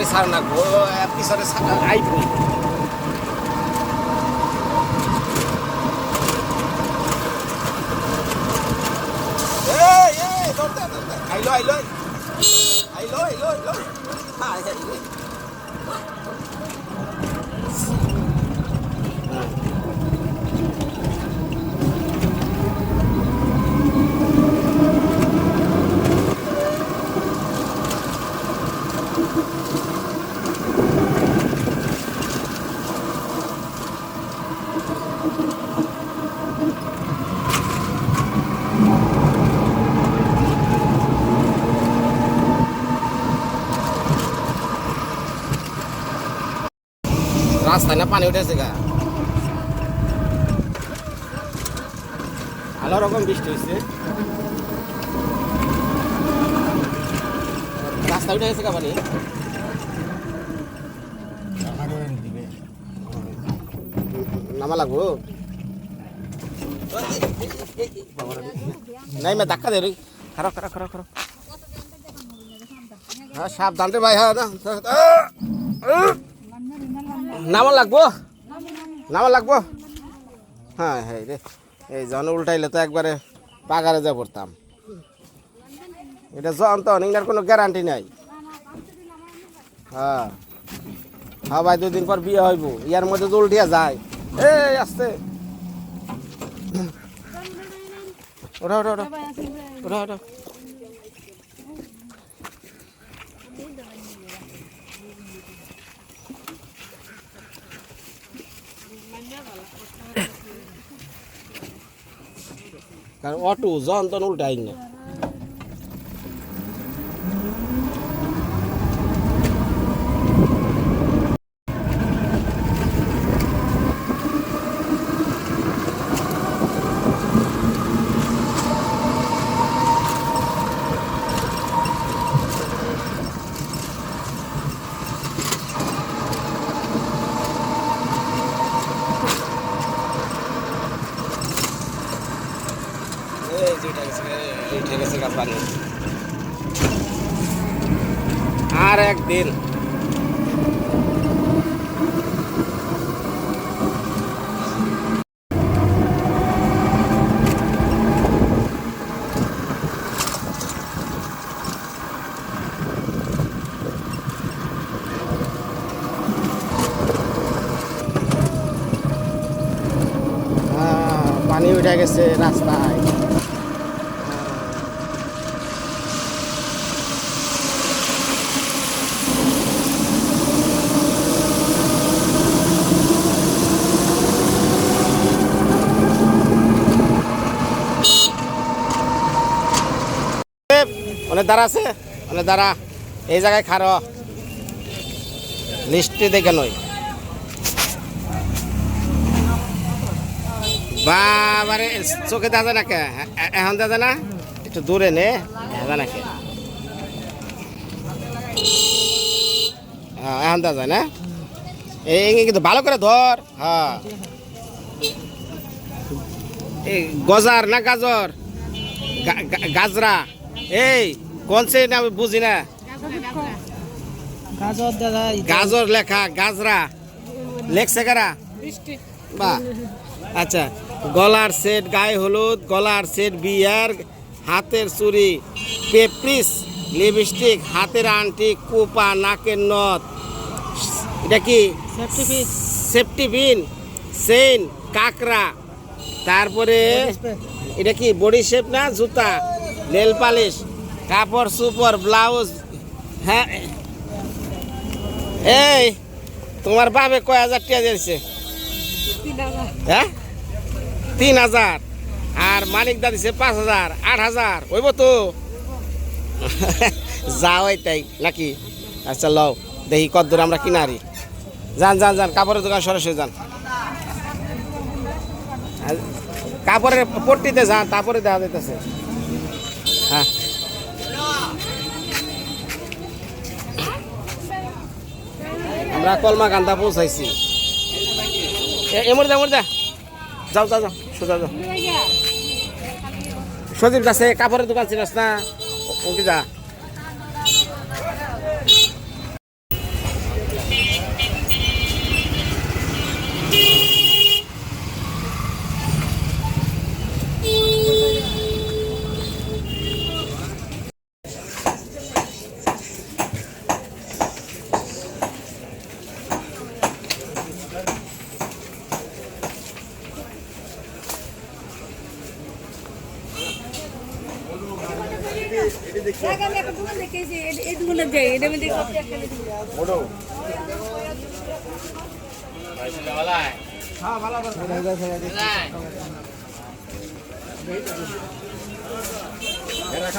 তাড়াতাড়ি ছাড় না পিছনে আইব এই এই দৌড় দে দৌড় রাস্তায় না পানি উঠেছে গা। ভালো রকম বৃষ্টি হয়েছে রাস্তা উঠে গেছে গা পানি। নামা লাগবো? নাই, মা ধাক্কা দে খারাপ খারাপ খারাপ খারাপ। হ্যাঁ সাবধান রে ভাই হ্যাঁ। নামা লাগবো? নামা লাগবো? হ্যাঁ হ্যাঁ রে। এই জন উল্টাইলে তো একবারে পাগারে যা পড়তাম। এটা জন তো অনেকটার কোনো গ্যারান্টি নাই। হ্যাঁ। হ্যাঁ ভাই, দুদিন পর বিয়ে হইব। ইয়ার মধ্যে তো উল্টিয়া যায়। এই, আসতে। ওরা ওরা ওরা ওরা ওরা কারণ অটো তন উল্টাই না এই যে উঠে গেছে এই উঠে গেছে গা পানি আর একদিন আহ, উঠে গেছে রাস্তায়। অনেক দ্বারা আছে অনেক দ্বারা। এই জায়গায় খারো লিস্টে দেখে নই বাবারে চোখে দাদা না কে? এ- এখন দেখা না? একটু দূরে নে দেখা না কে? হ্যাঁ এখন দেখা না? এই কিন্তু ভালো করে ধর হ্যাঁ। এই গজার না গাজর? গাজরা। এই কোন সে না আমি বুঝি না? গাজর দাদা গাজর লেখা গাজরা। লেখছে কারা? বা আচ্ছা। গলার সেট গায়ে হলুদ গলার সেট বিয়ার হাতের চুড়ি পেপ্রিস লিপস্টিক হাতের আংটি কোপা নাকের নথ এটা কি? সেফটি পিন চেইন কাকরা তারপরে এটা কি? বডি শেপ না? জুতা। নেল পালিশ কাপড় সুপর ব্লাউজ। হ্যাঁ। এই তোমার বাবে কয় হাজার টাকা দিয়েছে? হ্যাঁ? তিন হাজার। আর মালিক দা দিছে পাঁচ হাজার, আট হাজার। ওইব তো? যাও তাই, নাকি? আচ্ছা লও। দেখি কদ্দূর আমরা কিনারি। যান যান যান, কাপড়ের দোকান সরাসরি যান। কাপড়ের পট্টিতে যান, তারপরে দেখা যাইতেছে। হ্যাঁ। আমরা কলমা গান্ধা পৌঁছাইছি। এমর যা এমর যা যাও যাও যাও। যাও সজীব দাসে কাপড়ের দোকান ছিল না? ওকে যা? আমি একটা দোকান দেখেছি এই- এই দোকানে যাই এটা মধ্যে কপি একটা দিই। হ্যাঁ ভালো ভালো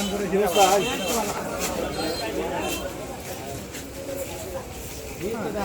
উপরতে যা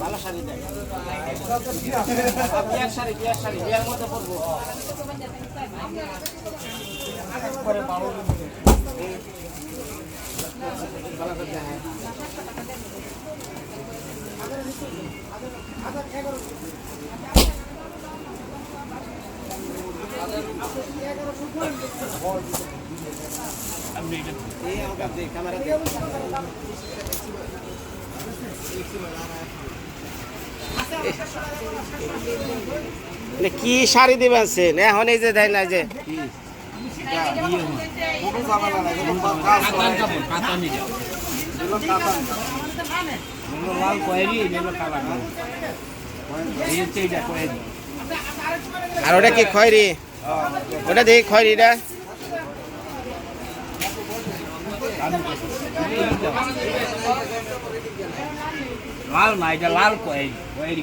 ভালো শাড়ি দেন বিয়ার শাড়ি বিয়ার শাড়ি, বিয়ার মধ্যে পরবো। করে ভালো করে দেখায় এই আমাকে দে ক্যামেরা দে মানে কি শাড়ি দিবেন সেন এখন এই যে দেয় না যে। আর ওটা কি খয়রি? ওটা দেখি খয়রিটা। লাল না এটা লাল কয়েরি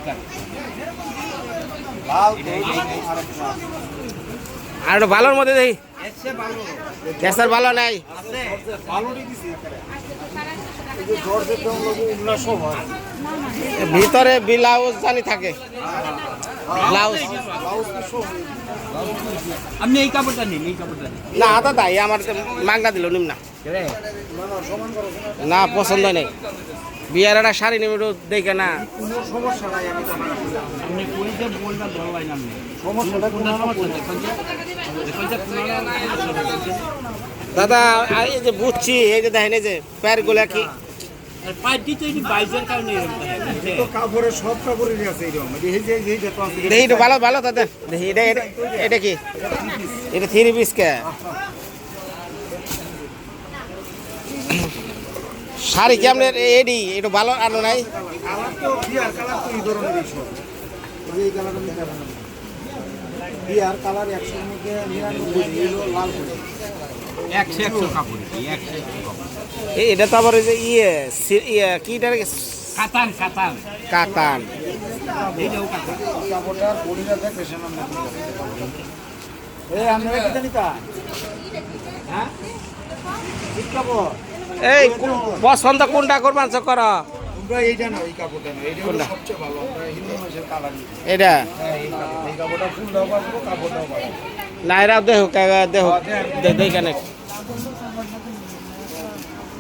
আর ভালোর মধ্যে দেখি গ্যাসের ভালো নাই। ভিতরে ব্লাউজ জানি থাকে। ব্লাউজ। আপনি এই কাপড়টা নিন এই কাপড়টা না আদা তাই আমার মাগনা দিল নিম না। না পছন্দ নেই। বিয়ার একটা শাড়ি নেবে দেখে না। আপনি সমস্যাটা কোন সমস্যা দাদা আর এই যে বুঝছি এই যে দেখেন এই যে প্যারগুলা কি? পাইপ দিতে এই বাইজের কারণে এরকম থাকে কাপড়ের সব কাপড়েরই আছে এরকম এই যে এই যে তো আছে দেখি একটু ভালো ভালো দাদা। দেখি এটা কি? এটা থ্রি পিস কে? শাড়ি কি আপনার এডি একটু ভালো আনো নাই? এটা তো আবার যে ইয়ে ইয়ে কি কাতান কাতান। কাতান। হ্যাঁ? ঠিক কাপড় এই কোন- পছন্দ কোনটা করবান কর তোমরা এইটা না এই কাপড়টা না এইটা হলো কোনটা? সবচেয়ে ভালো আমরা হিন্দু মানুষের কালার এটা হ্যাঁ এই কাপড় এই কাপড়টা ফুলটাও পাবো কাপড়টাও পাবো না এরা দেহ। দেহ দেখে। না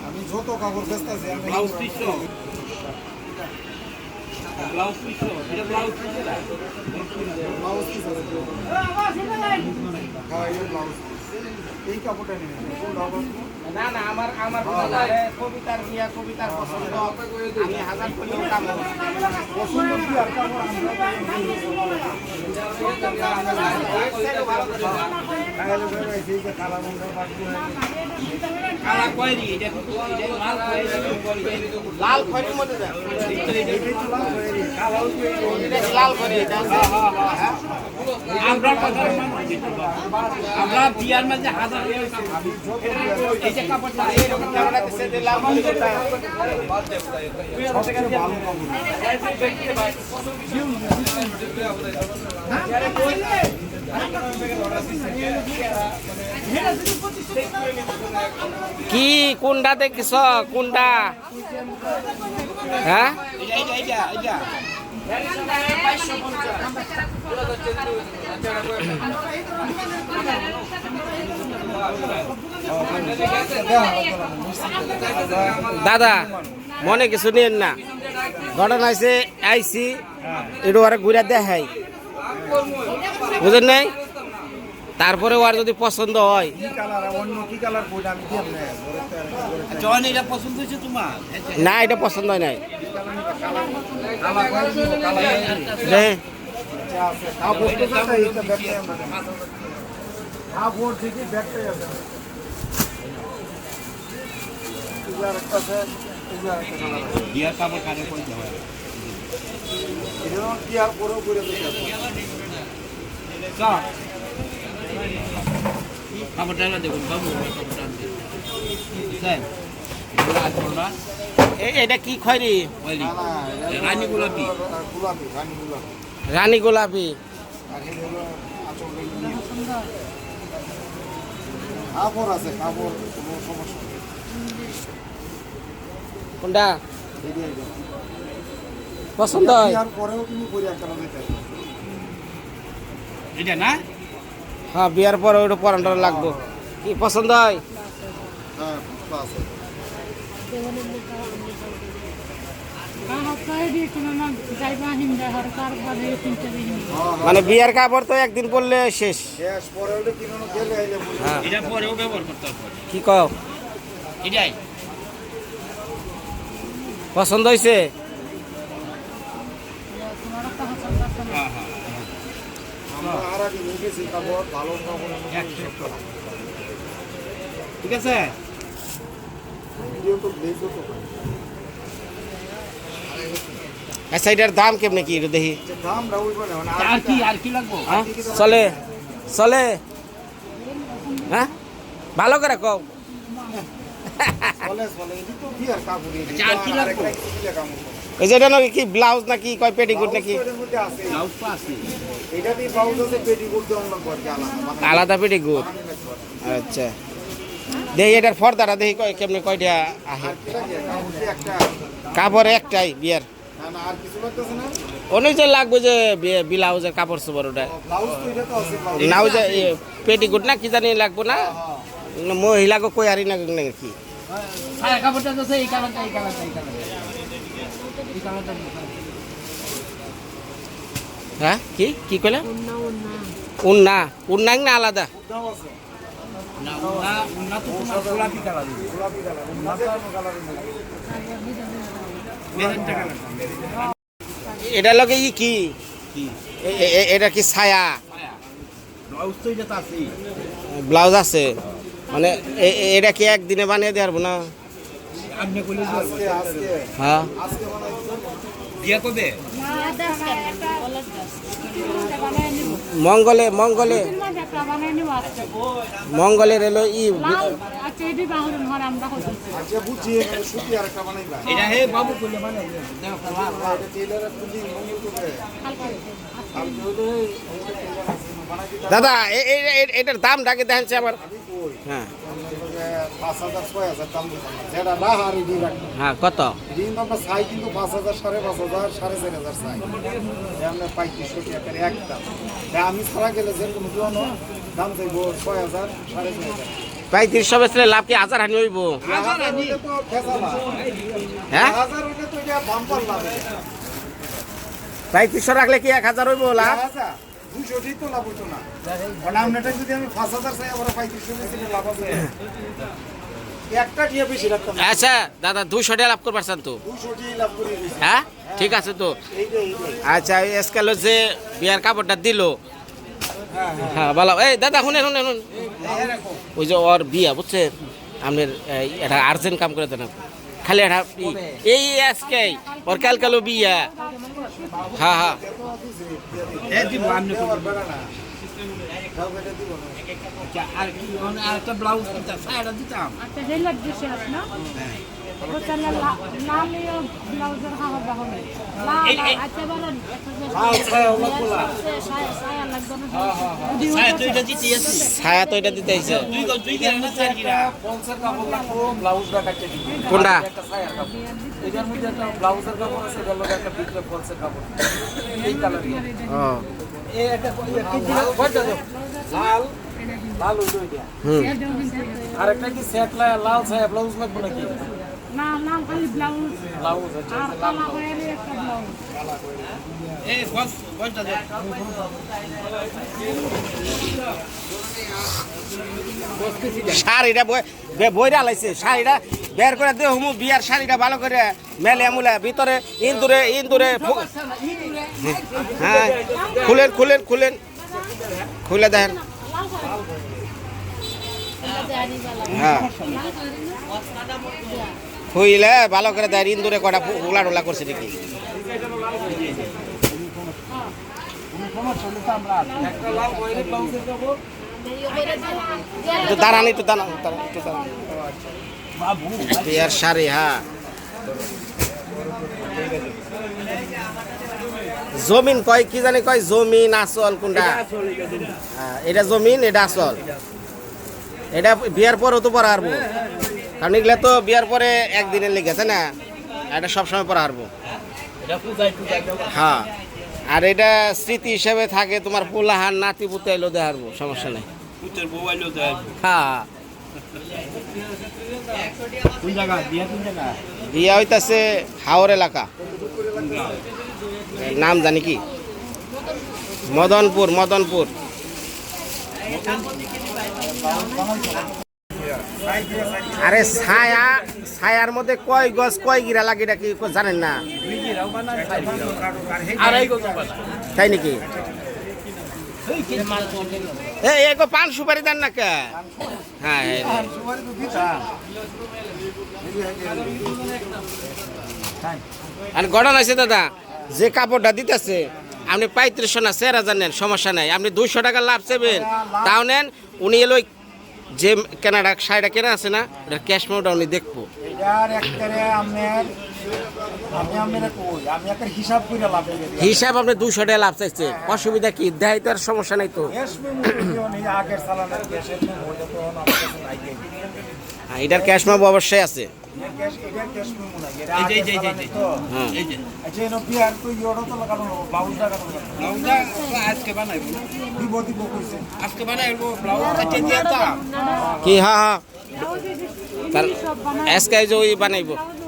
আমি যত কাপড় বেচতে আছি ব্লাউজ ব্লাউজ এটা ব্লাউজ ব্লাউজ পিস হ্যাঁ এই ব্লাউজ এই কাপড়টা নিয়ে না না আমার আমার কবিতার বিয়া কবিতার পছন্দ। আমি হাজার করলেও কাম। পছন্দ কি আর কাপড় লাল খড়ির মধ্যে লাল খড়ি আমরা বিয়ার মাঝে হাজার এই যে কাপড়টা এরকম ক্যামেরা দিছে যে লাভ করে কোনটা? সবচেয়ে ভালো কাপড় কি, কোনটা দেখিস কোনটা? হ্যাঁ দাদা, মনে কিছু নিয়েন না। ঘটনা হয়েছে আইসি ওরা ঘুরে দেখাই। বুঝেন নাই? তারপরে ওর যদি পছন্দ হয়। আমি দিলাম না এটা পছন্দ হয়েছে তোমার? না এটা পছন্দ হয় নাই। কাপড় এটা ব্যাগটাই আমরা কাপড় কানে পড়তে হয়। এগুলো কি আর পরেও করে দিতে আছে কাপড়টা দেখুন বাবু কাপড়টা স্যার এটা কি খয়রি? রানী গোলাপি। রানী গোলাপি। কোনটা? পছন্দ হয়? পরেও তুমি পরে একটা দিতে এটা না? হ্যাঁ বিয়ার পরে ওটা পরানটা লাগবো। কি পছন্দ হয়? হ্যাঁ মানে বিয়ার কাপড় তো একদিন পরলে শেষ। শেষ পরে হলে কিনো গেলে আইলে বলি হ্যাঁ। কি কও? পছন্দ হয়েছে হ্যাঁ হ্যাঁ আমরা আর আগে নিয়ে গেছি কাপড় ভালো কাপড় ঠিক আছে? ভিডিও তো দেখো তো আচ্ছা এটার দাম কেমনে কি একটু দেখি। যে দাম রাউল বলে মানে আর কি আর কি লাগবো? হ্যাঁ? চলে। চলে। হ্যাঁ? ভালো করে কও। চলে চলে। এটি তো বিয়ার কাপড়? এটি আচ্ছা, আর কি লাগবে? কাপড় এই যেটা নাকি কি ব্লাউজ নাকি কয় পেটিকুট নাকি? এটার মধ্যে আছে। ব্লাউজ তো আছে। করছে আলাদা আলাদা পেটিকুট লাগবে। আচ্ছা। দেখি এটার ফর্দাটা দেখি কয় কেমনে কয়টা আহে কি কাপড় একটাই বিয়ার। না না আর কিছু লাগতেছে না? অনেক যে লাগবে যে ব্লাউজের কাপড় চোপড় ওটা নাও যে পেটিকুট না কি জানি লাগবো না? মহিলাকে কই আরি না নাকি কাপড়টা তো এই কালারটা এই কালারটা এই কালারটা। এই কালারটা হ্যাঁ? কি? কি কইলা? উন্না। উন্নাং না আলাদা? এটা লগে ই কি? এটা কি ছায়া? ব্লাউজ আছে। মানে এটা কি একদিনে বানিয়ে দেওয়ার না? হ্যাঁ। কবে? মঙ্গলে মঙ্গলে। মঙ্গলের এলো ই আজকে বুঝছি সুতি আর একটা বানাইবা এটা হে বাবু কইলে মানে। মঙ্গল দাদা এটার দাম ডাকে দেখছে আমার হ্যাঁ। পাঁচ হাজার ছয় হাজার দাম দিতাম। না। যেটা না হারি দিয়ে রাখতাম হ্যাঁ কত? দিন আমরা চাই কিন্তু পাঁচ হাজার সাড়ে পাঁচ হাজার সাড়ে চার হাজার চাই। আমরা পঁয়ত্রিশশো টাকার একটা। তা আমি ছাড়া গেলে যে কোনো জন্য দাম চাইব ছয় হাজার সাড়ে ছয় হাজার। পঁয়ত্রিশশো বেচলে লাভ কি হাজার হানি হইব। হ্যাঁ। পঁয়ত্রিশশো রাখলে কি এক হাজার হইব লাভ? হাজার, দুইশোটি তো লাভ হইতো না। কারণ আপনারটা যদি আমি পাঁচ হাজার চাই, আবার পঁয়ত্রিশশো বেশি লাভ আছে। একটা টিয়া বেশি রাখতাম। না। আচ্ছা দাদা দুইশো টাকা লাভ করবার চান তো? দুইশোটি লাভ করে দিয়েছি। হ্যাঁ? ঠিক আছে তো। আচ্ছা এসকালো যে বিয়ার কাপড়টা দিল। হ্যাঁ ভালো। এই দাদা শুনে শুনে শুনুন। ওই যে ওর বিয়া বুঝছেন? আপনার এটা আর্জেন্ট কাম করে দেন খালি এটা এই আজকে ওর কাল কালো বিয়া है। हाँ हाँ। আচ্ছা মানে আচ্ছা ব্লাউজের ছায়া তো এটা দিতে আছে। ছায়া তো এটা দিতে আইছে কোনটা? এটার মধ্যে একটা ব্লাউজের কাপড় আছে এটার লগে একটা ভিতরে পলসের কাপড়। এই এই একটা লাল লাল আর একটা কি সেট লাল ছায়া ব্লাউজ লাগবে নাকি? না লাল খালি ব্লাউজ ব্লাউজ আছে আর কালা একটা ব্লাউজ এই বস বসটা দে। শাড়িটা বই বইরা লাইছে। শাড়িটা বের করে দে হুমু বিয়ার শাড়িটা ভালো করে মেলে মুলে। ভিতরে ইন্দুরে ইন্দুরে হ্যাঁ খুলেন খুলেন খুলেন। খুলে দেখেন হ্যাঁ। খুইলে ভালো করে দেয় ইন্দুরে কটা উলা টোলা করছে নাকি দাঁড়ান একটু দাঁড়ান একটু হ্যাঁ। জমিন কয় কি জানি কয় জমিন আসল কোনটা? হ্যাঁ, এটা জমিন এটা আসল। এটা বিয়ার পরেও তো পরে হারবো কারণ এগুলা তো বিয়ার পরে একদিনের লেগেছে না এটা সবসময় পরে হারবো। হ্যাঁ আর এটা স্মৃতি হিসেবে থাকে তোমার পোলাহান নাতি পুতে এলো দেখারবো সমস্যা নেই। হ্যাঁ। বিয়া হইতাছে হাওর এলাকা। নাম জানি কি? মদনপুর মদনপুর। আরে ছায়া ছায়ার মধ্যে কয় গছ কয় গিরা লাগে এটা কি জানেন না? গজ তাই নাকি? এগো পান সুপারি দেন না কে? হ্যাঁ তো দিতা আর গড়ন আছে দাদা যে কাপড়টা দিতেছে আপনি পঁয়ত্রিশশো না চার হাজার নেন সমস্যা নাই। আপনি দুইশো টাকা লাভ চাইবেন। তাও নেন উনি এলো যে কেনাটা শাড়িটা কেনা আছে না ওটা ক্যাশ মোড উনি দেখব। হিসাব আপনি দুশো টাকা লাভ চাইছে। অসুবিধা কি? দেয় তো আর সমস্যা নাই তো। হ্যাঁ, এটার ক্যাশ মোড অবশ্যই আছে। গ্যাস এটার গ্যাস মেমো নাই এটা এই যে, আগের এই যে, এই যে, সালানের তো হ্যাঁ এই যে আচ্ছা এনো বিয়ার তো ইয়োটা তো লাগানো ব্লাউজ লাগানো ব্লাউজটা আজকে বানাইবো দিব দিব কইছে আজকে বানাইবো ব্লাউজ কাটে দিয়ে দাম কি হ্যাঁ হ্যাঁ তার সব বানায় এসকাই যে ওই বানাইবো অনেকটা দেওয়া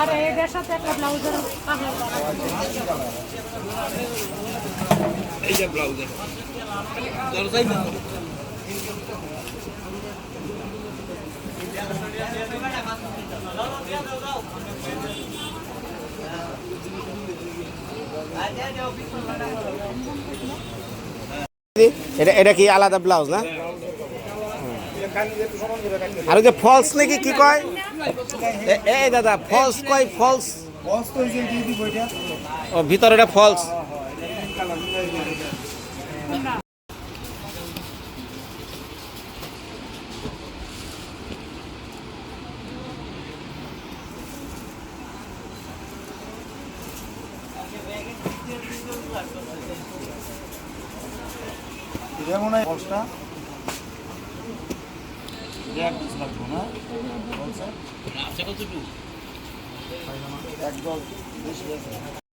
আর এটার সাথে একটা ব্লাউজের এই যে ব্লাউজের। দরজাই না এটা এটা কি আলাদা ব্লাউজ না? আর যে ফলস নাকি কি কয়? এ- দাদা ফলস কয় ফলস ও ভিতরে এটা ফলস